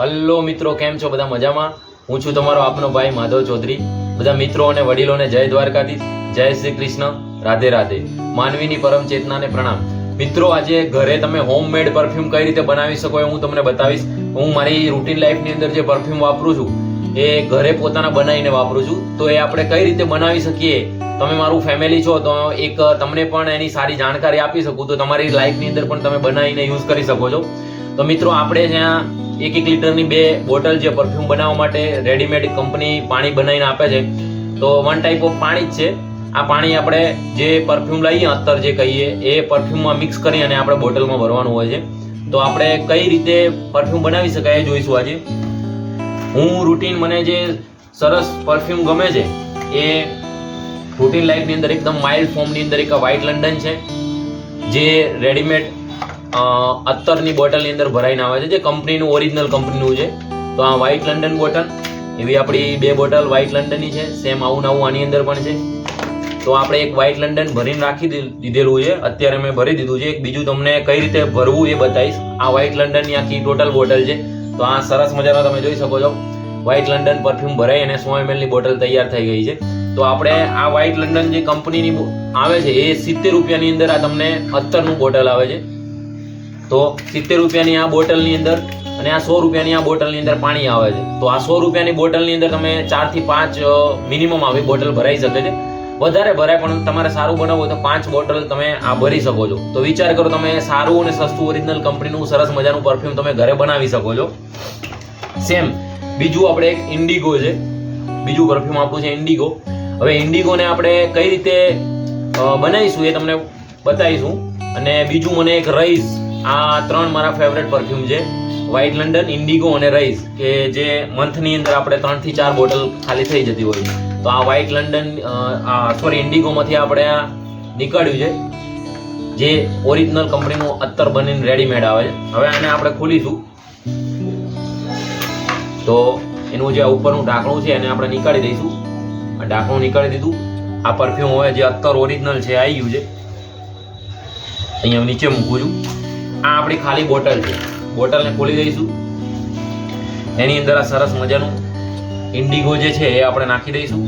Hello મિત્રો, કેમ છો બધા મજામાં? હું છું તમારો આપનો ભાઈ માધવ ચૌધરી. બધા મિત્રો અને વડીલોને જય દ્વારકાધીશ, જય શ્રી કૃષ્ણ, રાધે રાધે. માનવીની પરમ ચેતનાને પ્રણામ. મિત્રો, આજે ઘરે તમે હોમમેડ પરફ્યુમ કઈ રીતે બનાવી શકો એ હું તમને બતાવીશ. હું મારી રૂટીન લાઈફની અંદર જે પરફ્યુમ વાપરું છું, એ ઘરે પોતાના બનાવીને વાપરું છું. તો એ આપણે કઈ રીતે બનાવી શકીએ? તમે મારું ફેમિલી છો, તો એક તમને પણ એની સારી જાણકારી આપી શકું. તો તમારી લાઈફની અંદર પણ તમે બનાવીને યુઝ કરી શકો છો. તો મિત્રો, આપણે જ્યાં એક એક લીટરની બે બોટલ જે પરફ્યુમ બનાવવા માટે રેડીમેડ કંપની પાણી બનાવીને આપે છે. તો વન ટાઈપ ઓફ પાણી જ છે. આ પાણી આપણે જે પરફ્યુમ લઈએ, અત્તર જે કહીએ, એ પરફ્યુમમાં મિક્સ કરી અને આપણે બોટલમાં ભરવાનું હોય છે. તો આપણે કઈ રીતે પરફ્યુમ બનાવી શકાય એ જોઈશું આજે. હું રૂટીન મને જે સરસ પરફ્યુમ ગમે છે, એ રૂટીન લાઈફની અંદર એકદમ માઇલ્ડ ફોર્મની અંદર એક વ્હાઇટ લંડન છે, જે રેડીમેડ અત્તરની બોટલની અંદર ભરાઈને આવે છે, જે કંપનીનું ઓરિજિનલ કંપનીનું છે. તો આ વ્હાઇટ લંડન બોટલ એવી આપણી બે બોટલ વ્હાઇટ લંડનની છે સેમ આવું નવું આની અંદર પણ છે. તો આપણે એક વ્હાઇટ લંડન ભરીને રાખી દીધેલું છે, અત્યારે મેં ભરી દીધું છે. એક બીજું તમને કઈ રીતે ભરવું એ બતાવીશ. આ વ્હાઇટ લંડનની આખી ટોટલ બોટલ છે. તો આ સરસ મજાનો તમે જોઈ શકો છો. વ્હાઇટ લંડન પરફ્યુમ ભરાઈ અને સો ની બોટલ તૈયાર થઈ ગઈ છે. તો આપણે આ વ્હાઇટ લંડન જે કંપનીની આવે છે, એ સિત્તેર રૂપિયાની અંદર આ તમને અત્તરનું બોટલ આવે છે. તો સિત્તેર રૂપિયાની આ બોટલની અંદર અને આ સો રૂપિયાની આ બોટલની અંદર પાણી આવે છે. તો આ સો રૂપિયાની બોટલની અંદર તમે ચારથી પાંચ મિનિમમ આવી બોટલ ભરાઈ શકે છે. વધારે ભરાય પણ તમારે સારું બનાવવું હોય તો પાંચ બોટલ તમે આ ભરી શકો છો. તો વિચાર કરો તમે સારું અને સસ્તું ઓરિજિનલ કંપનીનું સરસ મજાનું પરફ્યુમ તમે ઘરે બનાવી શકો છો. સેમ બીજું આપણે એક ઇન્ડિગો છે. બીજું પરફ્યુમ આપણું છે ઇન્ડિગો હવે ઇન્ડિગોને આપણે કઈ રીતે બનાવીશું એ તમને બતાવીશું. અને બીજું મને એક રઈસ આ ત્રણ મારા ફેવરેટ પરફ્યુમ છે. વ્હાઇટ લંડન ઇન્ડિગો અને રઈસ કે જે મંથની અંદર આપણે ત્રણથી ચાર બોટલ ખાલી થઈ જતી હોય તો આ વ્હાઇટ લંડન સોરી ઇન્ડિગોમાંથી આપણે આ નીકળ્યું છે, જે ઓરિજિનલ કંપનીનું અત્તર બનીને રેડીમેડ આવે છે. હવે આને આપણે ખોલીશું. તો એનું જે ઉપરનું ઢાંકણું છે, એને આપણે નીકાળી દઈશું. ઢાંકણું નીકાળી દીધું. આ પરફ્યુમ હવે જે અત્તર ઓરિજિનલ છે, આવી ગયું છે. અહીંયા નીચે મૂકું છું. આ આપણી ખાલી બોટલ છે. બોટલને ખોલી દઈશું. એની અંદર આ સરસ મજાનું ઇન્ડિગો જે છે એ આપણે નાખી દઈશું.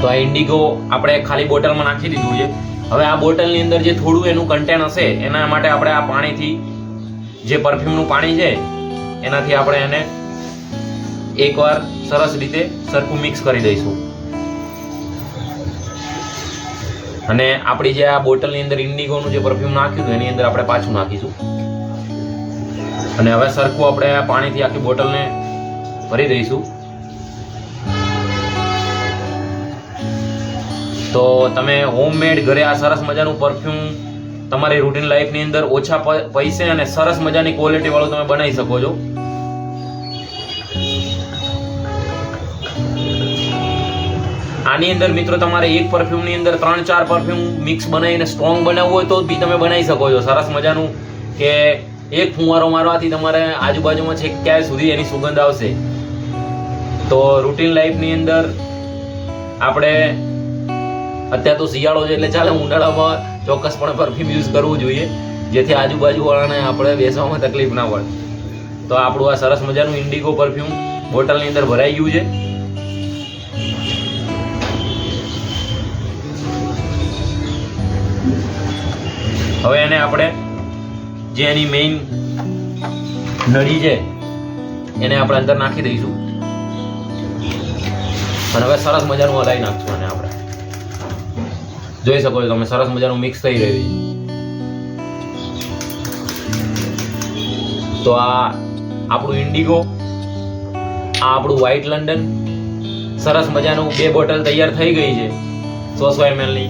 તો આ ઇન્ડિગો આપણે ખાલી બોટલમાં નાખી દીધું છે. હવે આ બોટલની અંદર જે થોડું એનું કન્ટેન હશે, એના માટે આપણે આ પાણીથી જે પરફ્યુમનું પાણી છે, એનાથી આપણે એને એકવાર સરસ રીતે સરખું મિક્સ કરી દઈશું. અને આપણી જે આ બોટલની અંદર ઇન્ડિગોનું જે પરફ્યુમ નાખ્યું હતું, એની અંદર આપણે પાછું નાખીશું. અને હવે સરખું આપણે આ પાણીથી આખી બોટલને ભરી દઈશું. તો તમે હોમમેડ ઘરે આ સરસ મજાનું પરફ્યુમ તમારી રૂટીન લાઈફની અંદર ઓછા પૈસે અને સરસ મજાની ક્વોલિટીવાળું તમે બનાવી શકો છો. આની અંદર મિત્રો તમારે એક પરફ્યુમની અંદર ત્રણ, ચાર પરફ્યુમ મિક્સ બનાવીને સ્ટ્રોંગ બનાવવું હોય તો બી તમે બનાવી શકો છો. સરસ મજાનું કે એક ફુવારો મારવાથી તમારે આજુબાજુમાં છે ક્યાંય સુધી એની સુગંધ આવશે. તો રૂટીન લાઈફની અંદર આપણે અત્યારે તો શિયાળો છે એટલે ચાલે, ઉનાળામાં ચોક્કસપણે પરફ્યુમ યુઝ કરવું જોઈએ, જેથી આજુબાજુવાળાને આપણે બેસવામાં તકલીફ ના પડે. તો આપણું આ સરસ મજાનું ઇન્ડિગો પરફ્યુમ બોટલની અંદર ભરાઈ ગયું છે. હવે એને આપણે જે એની મેઇન નળી છે, એને આપણે અંદર નાખી દઈશું. અને હવે સરસ મજાનું હલાવી નાખશું અને આપણે. જોઈ શકો છો તમે, સરસ મજાનું મિક્સ થઈ રહ્યું છે. તો આ આપણું ઇન્ડિગો આ આપણું વ્હાઇટ લંડન, સરસ મજાનું બે બોટલ તૈયાર થઈ ગઈ છે સો સો ની.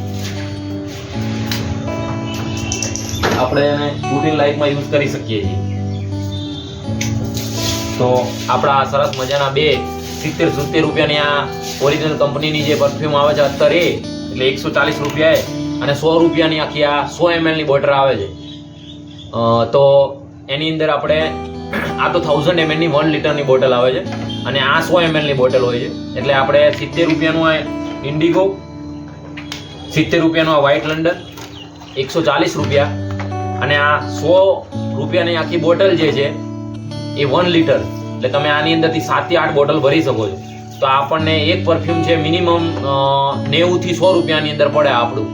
આપણે એને રૂટીન લાઈફમાં યુઝ કરી શકીએ છીએ. તો આપણા સરસ મજાના બે સિત્તેર સિત્તેર રૂપિયાની આ ઓરિજિનલ કંપનીની જે પરફ્યુમ આવે છે અત્તર એટલે એકસો ચાલીસ રૂપિયાએ અને સો રૂપિયાની આખી આ સો એમએલની બોટલ આવે છે. તો એની અંદર આપણે આ તો થાઉઝન્ડ એમએલની વન લીટરની બોટલ આવે છે અને આ સો એમએલની બોટલ હોય છે. એટલે આપણે સિત્તેર રૂપિયાનું આ ઇન્ડિગો સિત્તેર રૂપિયાનું આ વ્હાઇટ લંડન, એકસો ચાલીસ રૂપિયા અને આ સો રૂપિયાની આખી બોટલ જે છે, એ વન લીટર એટલે તમે આની અંદરથી સાતથી આઠ બોટલ ભરી શકો છો. તો આપણને એક પરફ્યુમ છે મિનિમમ નેવુંથી સો રૂપિયાની અંદર પડે આપણું,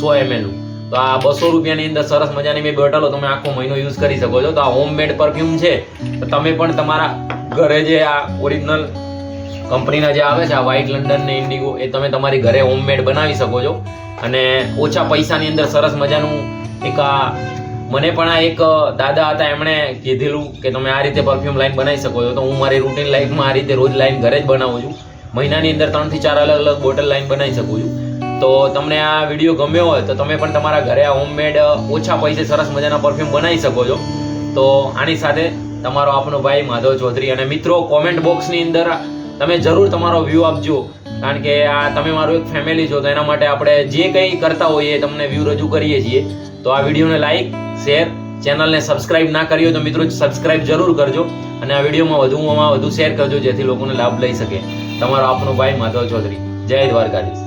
સો એમએલનું તો આ બસો રૂપિયાની અંદર સરસ મજાની મેં બોટલો તમે આખો મહિનો યુઝ કરી શકો છો. તો આ હોમમેડ પરફ્યુમ છે. તો તમે પણ તમારા ઘરે જે આ ઓરિજિનલ કંપનીના જે આવે છે, આ વ્હાઇટ લંડન ને ઇન્ડિગો એ તમે તમારી ઘરે હોમમેડ બનાવી શકો છો. અને ઓછા પૈસાની અંદર સરસ મજાનું એક આ મને પણ આ એક દાદા હતા, એમણે કીધેલું કે તમે આ રીતે પરફ્યુમ લાઈન બનાવી શકો છો. તો હું મારી રૂટીન લાઈફમાં આ રીતે રોજ લાઈન ઘરે જ બનાવું છું. મહિનાની અંદર ત્રણથી ચાર અલગ અલગ બોટલ લાઈન બનાવી શકું છું. તો તમને આ વીડિયો ગમ્યો હોય, તો તમે પણ તમારા ઘરે આ હોમમેડ ઓછા પૈસે સરસ મજાના પરફ્યુમ બનાવી શકો છો. તો આની સાથે તમારો આપનો ભાઈ માધવ ચૌધરી અને મિત્રો કોમેન્ટ બોક્સની અંદર તમે જરૂર તમારો વ્યૂ આપજો. કારણ કે આ તમે મારું એક ફેમિલી છો, તો એના માટે આપણે જે કંઈ કરતા હોઈએ તમને વ્યૂ રજૂ કરીએ છીએ. તો આ વિડીયોને લાઈક શેર ચેનલને સબસ્ક્રાઇબ ના કરી તો મિત્રો સબસ્ક્રાઇબ જરૂર કરજો અને આ વિડીયોમાં વધુમાં વધુ શેર કરજો જેથી લોકોને લાભ લઈ શકે. તમારો આપનો ભાઈ માધવ ચૌધરી. જય દ્વારકાધીશ.